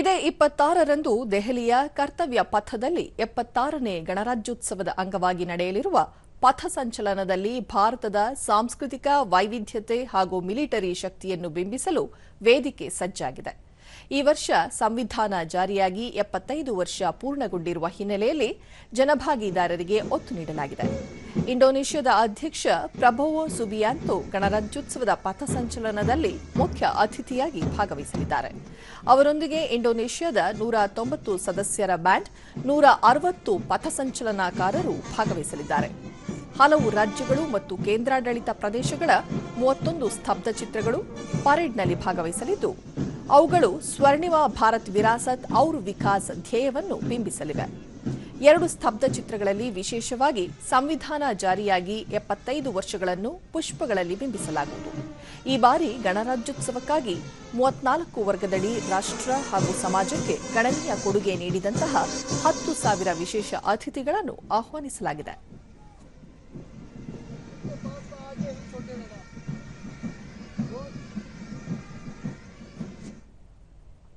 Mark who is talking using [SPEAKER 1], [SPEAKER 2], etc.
[SPEAKER 1] ಇದೇ ಇಪ್ಪತ್ತಾರರಂದು ದೆಹಲಿಯ ಕರ್ತವ್ಯ ಪಥದಲ್ಲಿ ಎಪ್ಪತ್ತಾರನೇ ಗಣರಾಜ್ಯೋತ್ಸವದ ಅಂಗವಾಗಿ ನಡೆಯಲಿರುವ ಪಥಸಂಚಲನದಲ್ಲಿ ಭಾರತದ ಸಾಂಸ್ಕೃತಿಕ ವೈವಿಧ್ಯತೆ ಹಾಗೂ ಮಿಲಿಟರಿ ಶಕ್ತಿಯನ್ನು ಬಿಂಬಿಸಲು ವೇದಿಕೆ ಸಜ್ಜಾಗಿದೆ. ಈ ವರ್ಷ ಸಂವಿಧಾನ ಜಾರಿಯಾಗಿ ಎಪ್ಪತ್ತೈದು ವರ್ಷ ಪೂರ್ಣಗೊಂಡಿರುವ ಹಿನ್ನೆಲೆಯಲ್ಲಿ ಜನಭಾಗಿದಾರರಿಗೆ ಒತ್ತು ನೀಡಲಾಗಿದೆ. ಇಂಡೋನೇಷ್ಯಾದ ಅಧ್ಯಕ್ಷ ಪ್ರಭೋವೋ ಸುಬಿಯಾಂತೋ ಗಣರಾಜ್ಯೋತ್ಸವದ ಪಥಸಂಚಲನದಲ್ಲಿ ಮುಖ್ಯ ಅತಿಥಿಯಾಗಿ ಭಾಗವಹಿಸಲಿದ್ದಾರೆ. ಅವರೊಂದಿಗೆ ಇಂಡೋನೇಷ್ಯಾದ ನೂರ ತೊಂಬತ್ತು ಸದಸ್ಯರ ಬ್ಯಾಂಡ್, ನೂರ ಅರವತ್ತು ಪಥಸಂಚಲನಕಾರರು ಭಾಗವಹಿಸಲಿದ್ದಾರೆ. ಹಲವು ರಾಜ್ಯಗಳು ಮತ್ತು ಕೇಂದ್ರಾಡಳಿತ ಪ್ರದೇಶಗಳ ಮೂವತ್ತೊಂದು ಸ್ತಬ್ಧ ಚಿತ್ರಗಳು ಪರೇಡ್ನಲ್ಲಿ ಭಾಗವಹಿಸಲಿದ್ದು ಅವುಗಳು ಸ್ವರ್ಣಿಮ ಭಾರತ್ ವಿರಾಸತ್ ಔರ್ ವಿಕಾಸ್ ಧ್ಯೇಯವನ್ನು ಬಿಂಬಿಸಲಿವೆ. ಎರಡು ಸ್ತಬ್ಧ ಚಿತ್ರಗಳಲ್ಲಿ ವಿಶೇಷವಾಗಿ ಸಂವಿಧಾನ ಜಾರಿಯಾಗಿ ಎಪ್ಪತ್ತೈದು ವರ್ಷಗಳನ್ನು ಪುಷ್ಪಗಳಲ್ಲಿ ಬಿಂಬಿಸಲಾಗುವುದು. ಈ ಬಾರಿ ಗಣರಾಜ್ಯೋತ್ಸವಕ್ಕಾಗಿ ಮೂವತ್ನಾಲ್ಕು ವರ್ಗದಡಿ ರಾಷ್ಟ್ರ ಹಾಗೂ ಸಮಾಜಕ್ಕೆ ಗಣನೀಯ ಕೊಡುಗೆ ನೀಡಿದಂತಹ ಹತ್ತು ಸಾವಿರ ವಿಶೇಷ ಅತಿಥಿಗಳನ್ನು ಆಹ್ವಾನಿಸಲಾಗಿದೆ.